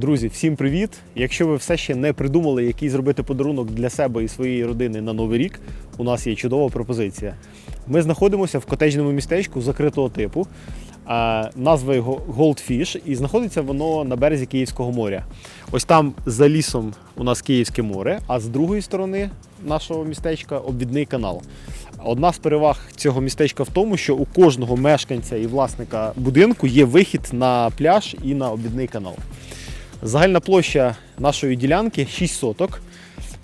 Друзі, всім привіт! Якщо ви все ще не придумали, який зробити подарунок для себе і своєї родини на новий рік, у нас є чудова пропозиція. Ми знаходимося в котеджному містечку закритого типу. Назва його Goldfish, і знаходиться воно на березі Київського моря. Ось там за лісом у нас Київське море, а з другої сторони нашого містечка обвідний канал. Одна з переваг цього містечка в тому, що у кожного мешканця і власника будинку є вихід на пляж і на обвідний канал. Загальна площа нашої ділянки 6 соток.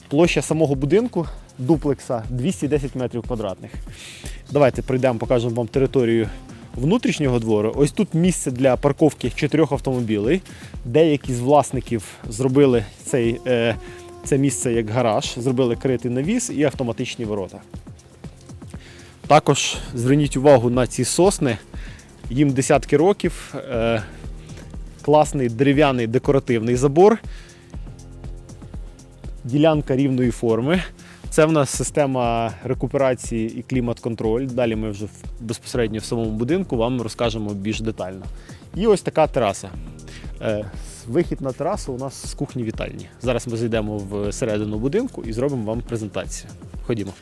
Площа самого будинку дуплекса 210 метрів квадратних. Давайте пройдемо, покажемо вам територію внутрішнього двору. Ось тут місце для парковки чотирьох автомобілей. Деякі з власників зробили цей, е, це місце як гараж, зробили критий навіс і автоматичні ворота. Також зверніть увагу на ці сосни. Їм десятки років. Класний дерев'яний декоративний забор. Ділянка рівної форми. Це в нас система рекуперації і клімат-контроль. Далі ми вже безпосередньо в самому будинку вам розкажемо більш детально. І ось така тераса. Е, Вихід на терасу у нас з кухні вітальні. Зараз ми зайдемо в середину будинку і зробимо вам презентацію. Ходімо.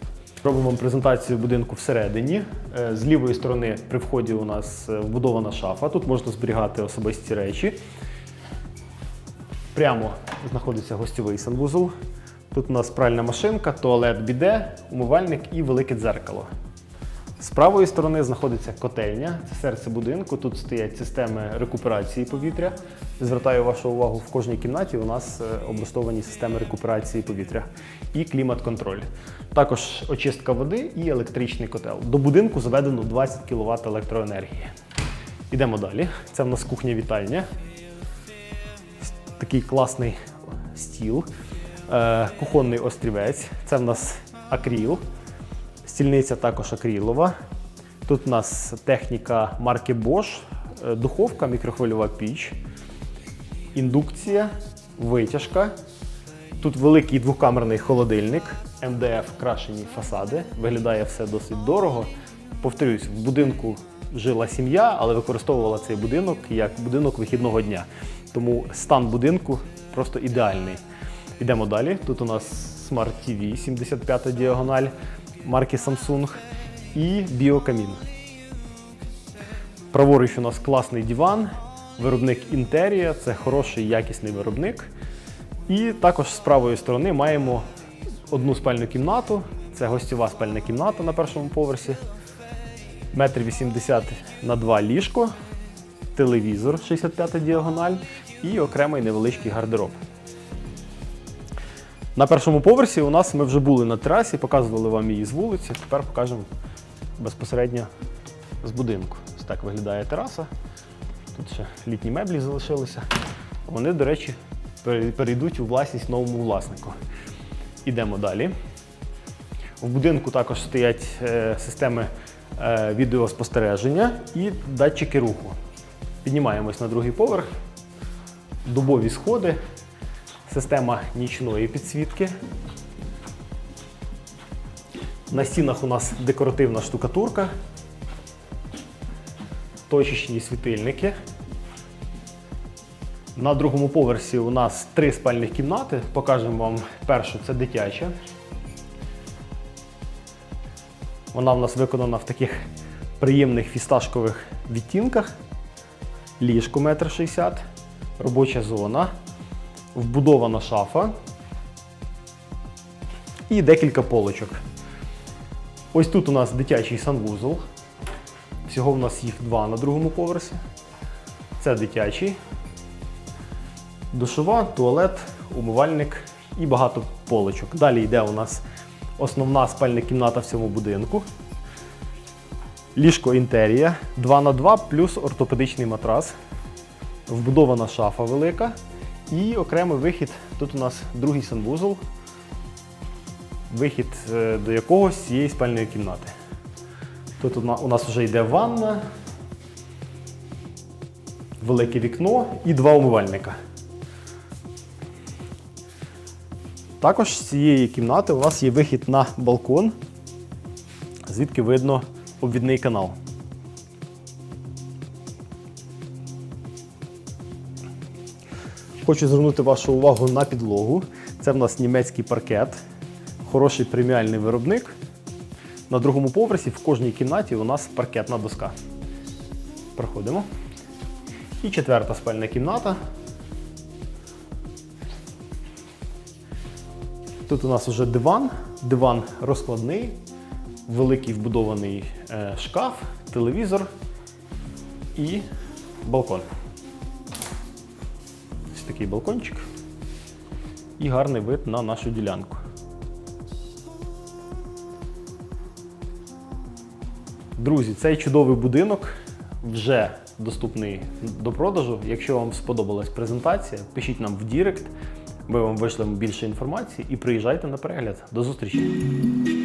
Робимо презентацію будинку всередині. Е, З лівої сторони при вході у нас е, вбудована шафа. Тут можна зберігати особисті речі. Прямо знаходиться гостьовий санвузол. Тут у нас пральна машинка, туалет біде, умивальник і велике дзеркало. З правої сторони знаходиться котельня, це серце будинку. Тут стоять системи рекуперації повітря. Звертаю вашу увагу, в кожній кімнаті у нас е, облаштовані системи рекуперації повітря і клімат-контроль. Також очистка води і електричний котел. До будинку заведено 20 кВт електроенергії. Ідемо далі. Це в нас кухня-вітальня. Такий класний стіл. Е, Кухонний острівець. Це в нас акріл. Стільниця також акрилова. Тут у нас техніка марки Bosch, е, духовка, мікрохвильова піч, індукція, витяжка. Тут великий двокамерний холодильник, МДФ крашені фасади. Виглядає все досить дорого. Повторюсь, в будинку жила сім'я, але використовувала цей будинок як будинок вихідного дня. Тому стан будинку просто ідеальний. Йдемо далі. Тут у нас Smart TV 75 діагональ марки Samsung і біокамін. Праворуч у нас класний диван, виробник Інтерія, це хороший якісний виробник. І також з правої сторони маємо одну спальну кімнату. Це гостьова спальна кімната на першому поверсі. Метр 80 на 2 ліжко, телевізор 65 діагональ і окремий невеличкий гардероб. На першому поверсі у нас ми вже були на терасі, показували вам її з вулиці. Тепер покажемо безпосередньо з будинку. Ось так виглядає тераса. Тут ще літні меблі залишилися. Вони, до речі, перейдуть у власність новому власнику. Ідемо далі. В будинку також стоять е, системи е, відеоспостереження і датчики руху. Піднімаємось на другий поверх, дубові сходи, система нічної підсвітки. На стінах у нас декоративна штукатурка, точечні світильники. На другому поверсі у нас три спальних кімнати. Покажемо вам першу, це дитяча. Вона в нас виконана в таких приємних фісташкових відтінках. Ліжко 1,60 м, робоча зона, вбудована шафа і декілька полочок. Ось тут у нас дитячий санвузол. Всього в нас їх два на другому поверсі. Це дитячий. Душова, туалет, умивальник і багато полочок. Далі йде у нас основна спальна кімната в цьому будинку. Ліжко інтерія 2 на 2 плюс ортопедичний матрас. Вбудована шафа велика. І окремий вихід. Тут у нас другий санвузол, вихід е, до якогось цієї спальної кімнати. Тут у нас вже йде ванна, велике вікно і два умивальника. Також з цієї кімнати у нас є вихід на балкон, звідки видно обвідний канал. Хочу звернути вашу увагу на підлогу. Це в нас німецький паркет, хороший преміальний виробник. На другому поверсі в кожній кімнаті у нас паркетна доска. Проходимо. І четверта спальна кімната. Тут у нас вже диван, диван розкладний, великий вбудований е, шкаф, телевізор і балкон. Такий балкончик. І гарний вид на нашу ділянку. Друзі, цей чудовий будинок вже доступний до продажу. Якщо вам сподобалась презентація, пишіть нам в Дірект. Ми вам вишлемо більше інформації і приїжджайте на перегляд. До зустрічі!